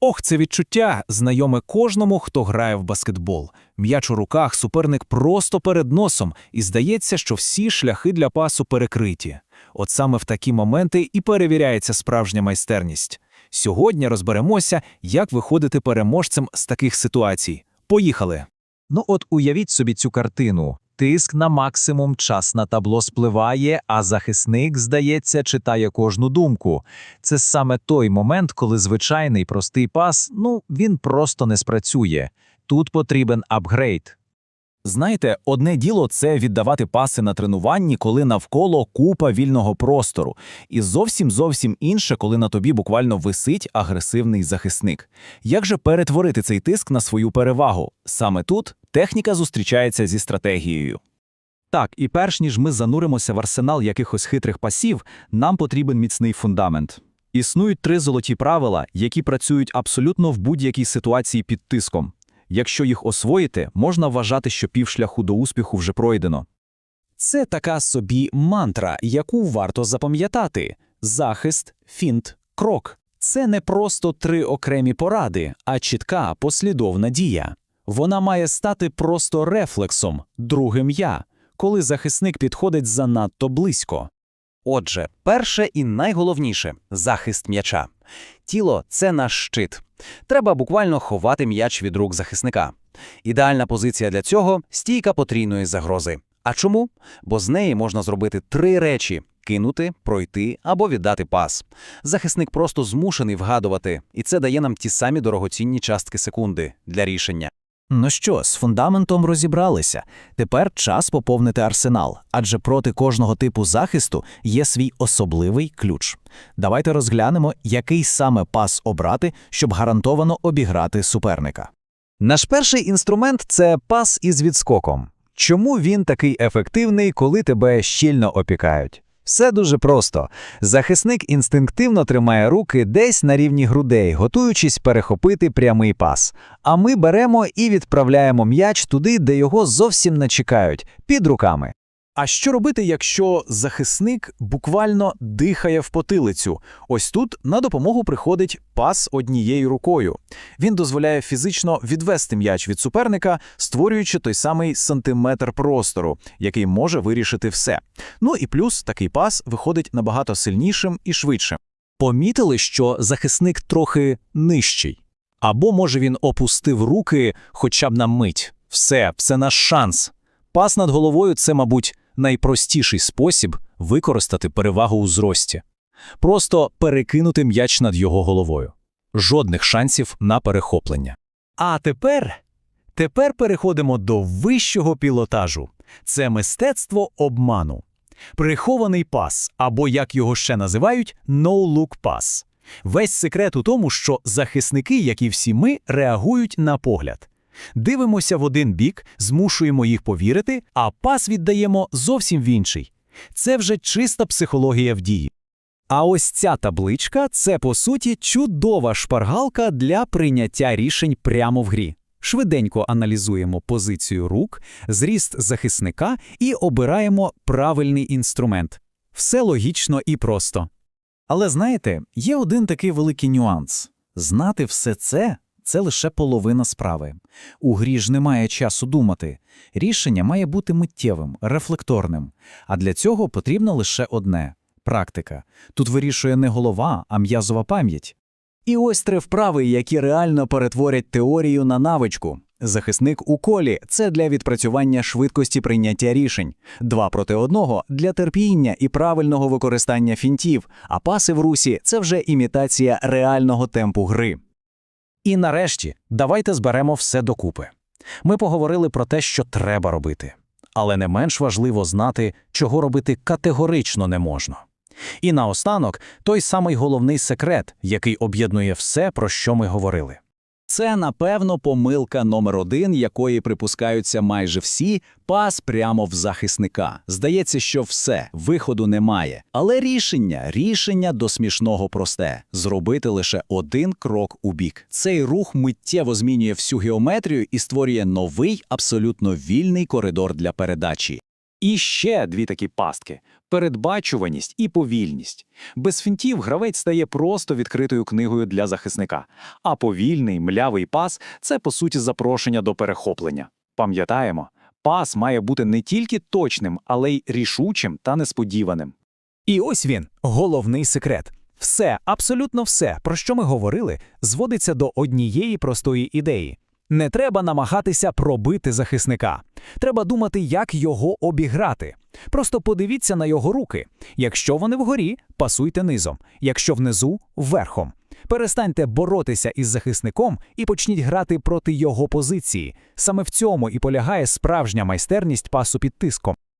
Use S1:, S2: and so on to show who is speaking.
S1: Ох, це відчуття знайоме кожному, хто грає в баскетбол. М'яч у руках, суперник просто перед носом, і здається, що всі шляхи для пасу перекриті. От саме в такі моменти і перевіряється справжня майстерність. Сьогодні розберемося, як виходити переможцем з таких ситуацій. Поїхали!
S2: Ну от уявіть собі цю картину. Тиск на максимум, час на табло спливає, а захисник, здається, читає кожну думку. Це саме той момент, коли звичайний простий пас, ну, він просто не спрацює. Тут потрібен апгрейд.
S3: Знаєте, одне діло це віддавати паси на тренуванні, коли навколо купа вільного простору, і зовсім зовсім інше, коли на тобі буквально висить агресивний захисник. Як же перетворити цей тиск на свою перевагу? Саме тут техніка зустрічається зі стратегією.
S4: Так, і перш ніж ми зануримося в арсенал якихось хитрих пасів, нам потрібен міцний фундамент. Існують три золоті правила, які працюють абсолютно в будь-якій ситуації під тиском. Якщо їх освоїти, можна вважати, що півшляху до успіху вже пройдено.
S5: Це така собі мантра, яку варто запам'ятати: захист, фінт, крок. Це не просто три окремі поради, а чітка послідовна дія. Вона має стати просто рефлексом, другим я, коли захисник підходить занадто близько. Отже, перше і найголовніше захист м'яча. Тіло це наш щит. Треба буквально ховати м'яч від рук захисника. Ідеальна позиція для цього стійка потрійної загрози. А чому? Бо з неї можна зробити три речі: кинути, пройти або віддати пас. Захисник просто змушений вгадувати, і це дає нам ті самі дорогоцінні частки секунди для рішення.
S3: Ну що, з фундаментом розібралися. Тепер час поповнити арсенал, адже проти кожного типу захисту є свій особливий ключ. Давайте розглянемо, який саме пас обрати, щоб гарантовано обіграти суперника.
S2: Наш перший інструмент це пас із відскоком. Чому він такий ефективний, коли тебе щільно опікають? Все дуже просто. Захисник інстинктивно тримає руки десь на рівні грудей, готуючись перехопити прямий пас. А ми беремо і відправляємо м'яч туди, де його зовсім не чекають, під руками.
S1: А що робити, якщо захисник буквально дихає в потилицю? Ось тут на допомогу приходить пас однією рукою. Він дозволяє фізично відвести м'яч від суперника, створюючи той самий сантиметр простору, який може вирішити все. Ну і плюс такий пас виходить набагато сильнішим і швидшим.
S5: Помітили, що захисник трохи нижчий. Або, може, він опустив руки хоча б на мить. Все, це наш шанс. Пас над головою це, мабуть, найпростіший спосіб використати перевагу у зрості. Просто перекинути м'яч над його головою. Жодних шансів на перехоплення. А тепер, тепер переходимо до вищого пілотажу. Це мистецтво обману. Прихований пас, або, як його ще називають, no-look пас. Весь секрет у тому, що захисники, як і всі ми, реагують на погляд. Дивимося в один бік, змушуємо їх повірити, а пас віддаємо зовсім в інший. Це вже чиста психологія в дії. А ось ця табличка це, по суті, чудова шпаргалка для прийняття рішень прямо в грі. Швиденько аналізуємо позицію рук, зріст захисника і обираємо правильний інструмент. Все логічно і просто.
S3: Але знаєте, є один такий великий нюанс: знати все це це лише половина справи. У грі ж немає часу думати. Рішення має бути миттєвим, рефлекторним. А для цього потрібно лише одне практика. Тут вирішує не голова, а м'язова пам'ять.
S5: І ось три вправи, які реально перетворять теорію на навичку. Захисник у колі це для відпрацювання швидкості прийняття рішень, два проти одного для терпіння і правильного використання фінтів, а паси в русі це вже імітація реального темпу гри. І нарешті давайте зберемо все докупи. Ми поговорили про те, що треба робити, але не менш важливо знати, чого робити категорично не можна. І наостанок той самий головний секрет, який об'єднує все, про що ми говорили. Це, напевно, помилка номер один, якої припускаються майже всі, пас прямо в захисника. Здається, що все, виходу немає. Але рішення, рішення до смішного просте зробити лише один крок у бік. Цей рух миттєво змінює всю геометрію і створює новий, абсолютно вільний коридор для передачі. І ще дві такі пастки. передбачуваність і повільність. Без фінтів гравець стає просто відкритою книгою для захисника, а повільний, млявий пас – це, по суті, запрошення до перехоплення. Пам'ятаємо, пас має бути не тільки точним, але й рішучим та несподіваним.
S3: І ось він, головний секрет. Все, абсолютно все, про що ми говорили, зводиться до однієї простої ідеї. Не треба намагатися пробити захисника. Треба думати, як його обіграти. Просто подивіться на його руки. Якщо вони вгорі, пасуйте низом, якщо внизу верхом. Перестаньте боротися із захисником і почніть грати проти його позиції. Саме в цьому і полягає справжня майстерність пасу під тиском.